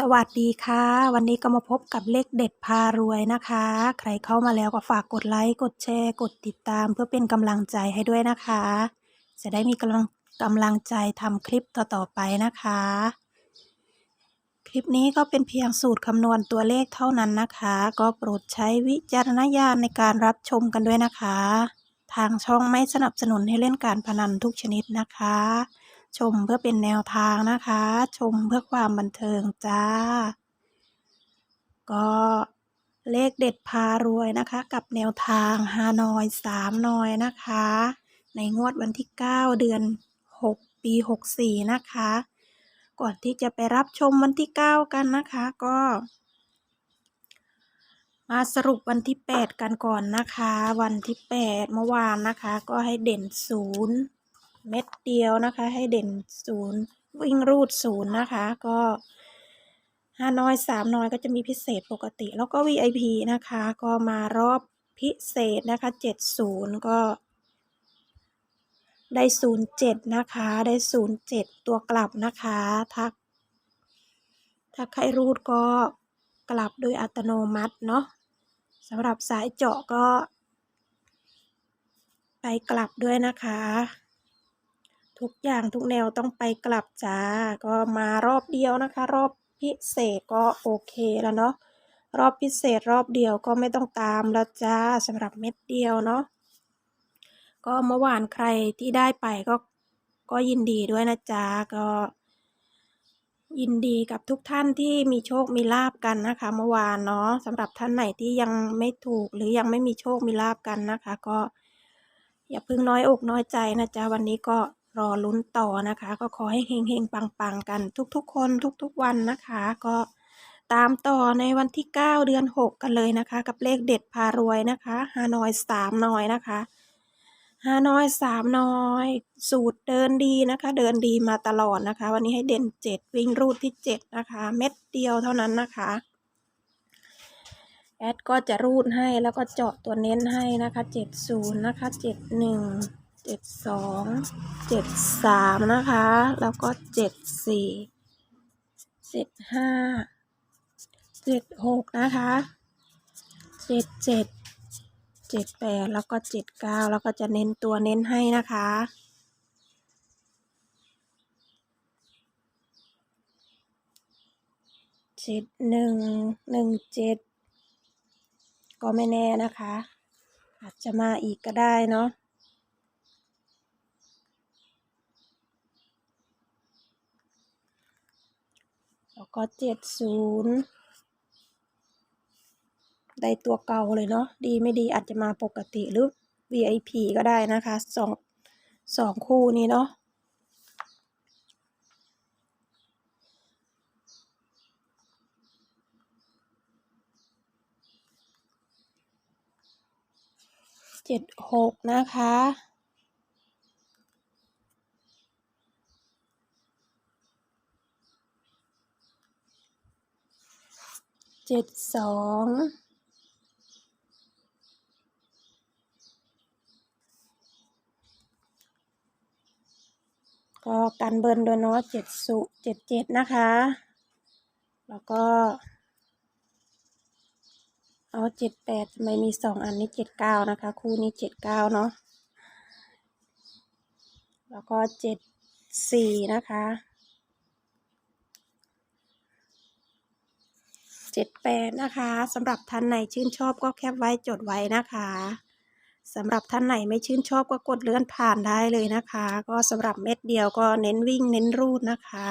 สวัสดีค่ะ วันนี้ก็มาพบกับเลขเด็ดพารวยนะคะ ใครเข้ามาแล้วก็ฝากกดไลค์กดแชร์กดติดตาม เพื่อเป็นกำลังใจให้ด้วยนะคะ จะได้มีกำลังกำลังใจทำคลิปต่อๆไปนะคะ คลิปนี้ก็เป็นเพียงสูตรคำนวณตัวเลขเท่านั้นนะคะ ก็โปรดใช้วิจารณญาณในการรับชมกันด้วยนะคะ ทางช่องไม่สนับสนุนให้เล่นการพนันทุกชนิดนะคะ ชมเพื่อเป็นแนวทางนะคะ ชมเพื่อความบันเทิงจ้า ก็เลขเด็ดพารวยนะคะ กับแนวทางฮานอยสามนอยนะคะ ในงวดวันที่ 9 เดือน 6 ปี 64 นะคะ ก่อนที่จะไปรับชมวันที่ 9 กันนะคะก็ มาสรุปวันที่ 8 กันก่อนนะคะ วันที่ 8 เมื่อวานนะคะ ก็ให้เด่นศูนย์ เม็ดเดียวนะคะ ให้เด่นศูนย์วิ่งรูดศูนย์นะคะ ก็ห้าน้อยสามน้อยก็จะมีพิเศษปกติ แล้วก็ VIP นะคะ ก็มารอบพิเศษนะคะเจ็ดศูนย์ก็ได้ศูนย์เจ็ดนะคะ ได้ศูนย์เจ็ดตัวกลับนะคะถ้าถ้าใครรูดก็กลับโดยอัตโนมัติเนาะสำหรับสายเจาะก็ ไปกลับด้วยนะคะ ทุกอย่างทุกแนวต้องไปกลับจ้า ก็มารอบเดียวนะคะ รอบพิเศษก็โอเคแล้วเนาะรอบพิเศษรอบเดียวก็ไม่ต้องตามแล้วจ้าสำหรับเม็ดเดียวเนาะก็เมื่อวานใครที่ได้ไปก็ก็ยินดีด้วยนะจ๊ะก็ ยินดีกับทุกท่านที่มีโชคมีลาบกันนะคะ เมื่อวานเนาะสำหรับท่านไหนที่ยังไม่ถูกหรือยังไม่มีโชคมีลาบกันนะคะ ก็ อย่าเพิ่งน้อยอกน้อยใจนะจ๊ะวันนี้ก็ รอลุ้นต่อนะคะ ก็ขอให้เฮงเฮงปังปังๆกันทุกๆ คนทุกๆวันนะคะ ก็ตามต่อในวันที่ 9 เดือน 6 กันเลยนะคะ กับเลขเด็ดพารวยนะคะฮานอยสามน้อยนะคะฮานอยสามน้อย สูตรเดินดีนะคะ เดินดีมาตลอดนะคะ วันนี้ให้เด่น 7 วิ่งรูดที่ 7 นะคะ เม็ดเดียวเท่านั้นนะคะแอดก็จะรูดให้แล้วก็เจาะตัวเน้นให้นะคะ 70 นะคะ 71 72 73นะคะ แล้วก็74 75 76นะคะ77 78แล้วก็79แล้วก็จะเน้นตัวเน้นให้นะคะเจ็ดหนึ่งหนึ่งเจ็ดก็ไม่แน่นะคะ อาจจะมาอีกก็ได้เนาะ แล้วก็เจ็ดศูนย์ได้ตัวเก่าเลยเนาะดีไม่ดีอาจจะมาปกติหรือ VIP ก็ได้นะคะสองสองคู่นี้เนาะเจ็ดหกนะคะ เจ็ดสองก็กันเบิร์นด้วยเนาะเจ็ดสุเจ็ดเจ็ดนะคะ แล้วก็ เอาเจ็ดแปดทำไมมีสองอันนี้เจ็ดเก้านะคะ คู่นี้เจ็ดเก้าเนาะ แล้วก็เจ็ดสี่นะคะ เจ็ดแปดนะคะสำหรับท่านไหนชื่นชอบก็แคปไว้จดไว้นะคะสำหรับท่านไหนไม่ชื่นชอบก็กดเลื่อนผ่านได้เลยนะคะ ก็สำหรับเม็ดเดียวก็เน้นวิ่งเน้นรูดนะคะ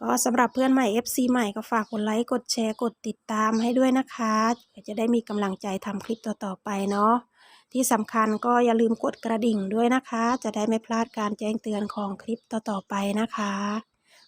ก็สำหรับเพื่อนใหม่ FC ใหม่ก็ฝากกดไลค์กดแชร์กดติดตามให้ด้วยนะคะเพื่อจะได้มีกำลังใจทำคลิปต่อๆไปเนาะที่สำคัญก็อย่าลืมกดกระดิ่งด้วยนะคะ จะได้ไม่พลาดการแจ้งเตือนของคลิปต่อๆไปนะคะ